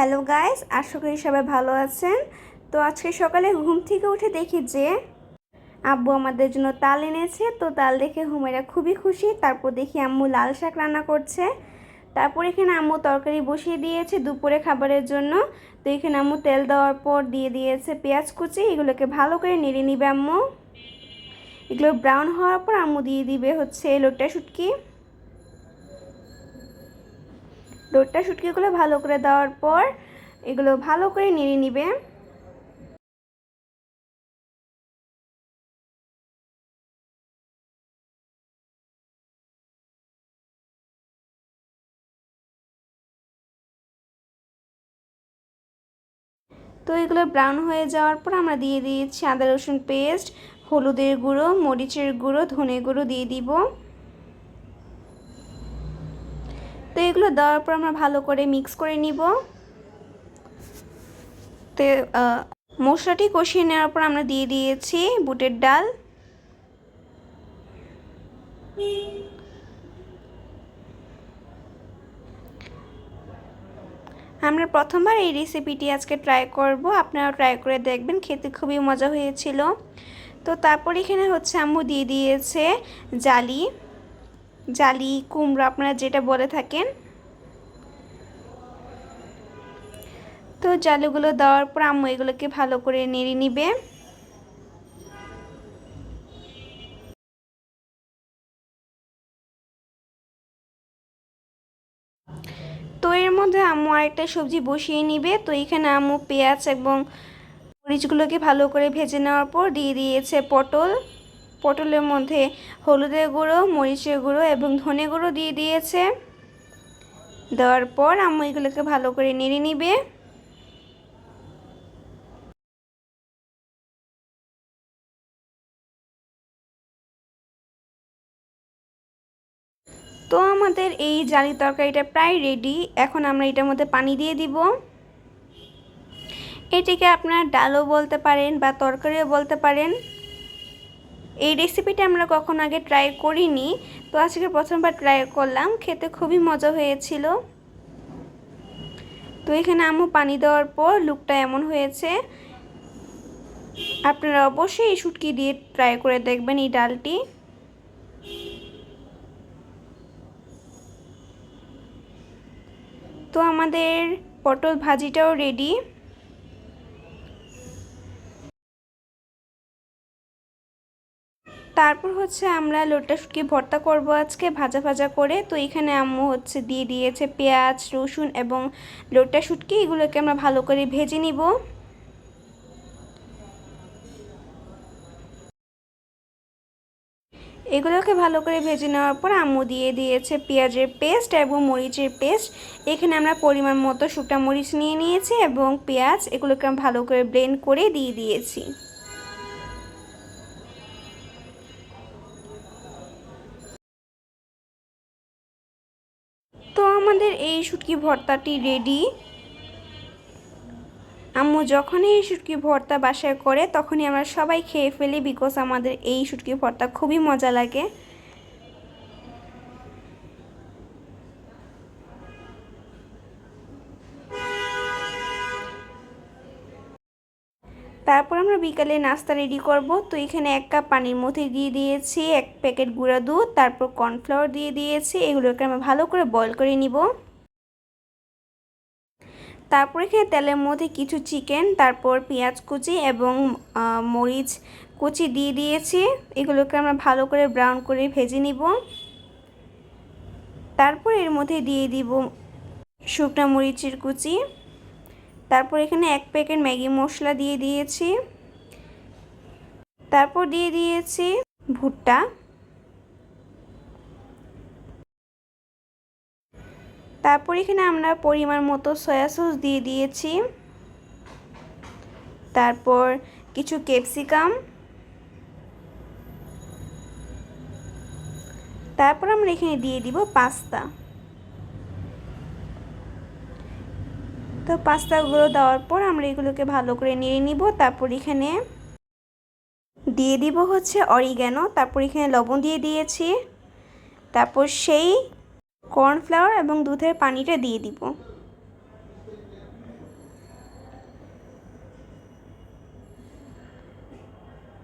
Hello guys, আশা করি সবাই ভালো আছেন। তো আজকে সকালে ঘুম থেকে উঠে দেখি যে আব্বু আমাদের জন্য তাল এনেছে। তো তাল দেখে হুমেরা খুবই খুশি। তারপর দেখি আম্মু লাল শাক রান্না করছে। তারপর এখানে আম্মু তরকারি বসিয়ে দিয়েছে দুপুরে খাবারের জন্য। তো এখানে আম্মু তেল দেওয়ার পর দিয়ে দিয়েছে পেঁয়াজ কুচি। এগুলোকে ভালো করে নেড়ে নিবে আম্মু। এগুলো ব্রাউন হওয়ার পর আম্মু দিয়ে দিবে হচ্ছে লোটটা শুটকি। লোটটা শুটকিগুলো ভালো করে দেওয়ার পর এগুলো ভালো করে নেড়ে নিবে। তো এগুলো ব্রাউন হয়ে যাওয়ার পর আমরা দিয়ে দিয়েছি আদা রসুন পেস্ট, হলুদের গুঁড়ো, মরিচের গুঁড়ো, ধনে গুঁড়ো দিয়ে দিব। তো এগুলো দেওয়ার পর আমরা ভালো করে মিক্স করে নিব। তো মশলাটি কষিয়ে নেওয়ার পর আমরা দিয়ে দিয়েছি বুটের ডাল। আমরা প্রথমবার এই রেসিপিটি আজকে ট্রাই করব। আপনারাও ট্রাই করে দেখবেন, খেতে খুবই মজা হয়েছিল। তো তারপর এখানে হচ্ছে আম্মু দিয়ে দিয়েছে জালি। জালি, কুমড়ো, আপনারা যেটা বলে থাকেন। তো জালুগুলো দেওয়ার পর আম্মু এগুলোকে ভালো করে নেড়ে নিবে। তো এর মধ্যে আম্মু আরেকটা সবজি বসিয়ে নিবে। তো এখানে আম্মু পেঁয়াজ এবং মরিচগুলোকে ভালো করে ভেজে নেওয়ার পর দিয়ে দিয়েছে পটল। পটলের মধ্যে হলুদের গুঁড়ো, মরিচের গুঁড়ো এবং ধনে গুঁড়ো দিয়ে দিয়েছে। দেওয়ার পর আম্মু ভালো করে নেড়ে নিবে। তো আমাদের এই জালি তরকারিটা প্রায় রেডি এখন আমরা এটার মধ্যে পানি দিয়ে দিব। এটিকে আপনার ডালও বলতে পারেন বা তরকারিও বলতে পারেন। এই রেসিপিটা আমরা কখনো আগে ট্রাই করিনি। তো আজকে প্রথমবার ট্রাই করলাম, খেতে খুবই মজা হয়েছিল। তো এখানে আমু পানি দেওয়ার পর লুকটা এমন হয়েছে। আপনারা অবশ্যই এই শুটকি দিয়ে ট্রাই করে দেখবেন এই ডালটি। তো আমাদের পটল ভাজিটাও রেডি তারপর হচ্ছে আমরা লোটা শুটকি ভর্তা করব আজকে, ভাজা ভাজা করে। তো এখানে আম্মু হচ্ছে দিয়ে দিয়েছে পেঁয়াজ, রসুন এবং লোটা শুটকি এগুলোকে আমরা ভালো করে ভেজে নিব। এগুলোকে ভালো করে ভেজে নেওয়ার পর আম্মু দিয়ে দিয়েছে পেঁয়াজের পেস্ট এবং মরিচের পেস্ট। এখানে আমরা পরিমাণ মতো শুকটা মরিচ নিয়ে নিয়েছি এবং পেঁয়াজ, এগুলোকে ভালো করে ব্লেন্ড করে দিয়ে দিয়েছি। তো আমাদের এই শুটকি ভর্তাটি রেডি আম্মু যখনই এই শুটকি ভর্তা বাসায় করে, তখনই আমরা সবাই খেয়ে ফেলি বিকজ আমাদের এই শুটকি ভর্তা খুবই মজা লাগে। তারপর আমরা বিকালে নাস্তা রেডি করব। তো এখানে এক কাপ পানির মধ্যে দিয়ে দিয়েছি, এক প্যাকেট গুঁড়া দুধ, তারপর কর্নফ্লাওয়ার দিয়ে দিয়েছি, এগুলোকে আমরা ভালো করে বয়ল করে নিব। তারপর এখানে তেলের মধ্যে কিছু চিকেন তারপর পেঁয়াজ কুচি এবং মরিচ কুচি দিয়ে দিয়েছি, এগুলোকে আমরা ভালো করে ব্রাউন করে ভেজে নিব। তারপর এর মধ্যে দিয়ে দিব শুকনো মরিচের কুচি। তারপর এখানে এক প্যাকেট ম্যাগি মশলা দিয়ে দিয়েছি। তারপর দিয়ে দিয়েছি ভুট্টা। তারপর এখানে আমরা পরিমাণ মতো সয়া সস দিয়ে দিয়েছি। তারপর কিছু ক্যাপসিকাম। তারপর আমরা এখানে দিয়ে দিব পাস্তা। তো পাস্তাগুলো দেওয়ার পর আমরা এগুলোকে ভালো করে নিয়ে নিব, তারপর এখানে দিয়ে দিব হচ্ছে অরিগ্যানো, তারপর এখানে লবণ দিয়ে দিয়েছি, তারপর সেই কর্নফ্লাওয়ার এবং দুধের পানিটা দিয়ে দিব।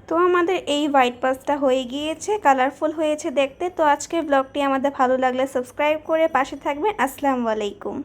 তো আমাদের এই হোয়াইট পাস্তা হয়ে গিয়েছে, কালারফুল হয়েছে দেখতে, তো আজকের ব্লগটি আমাদের ভালো লাগলে সাবস্ক্রাইব করে পাশে থাকবেন। আসসালামু আলাইকুম।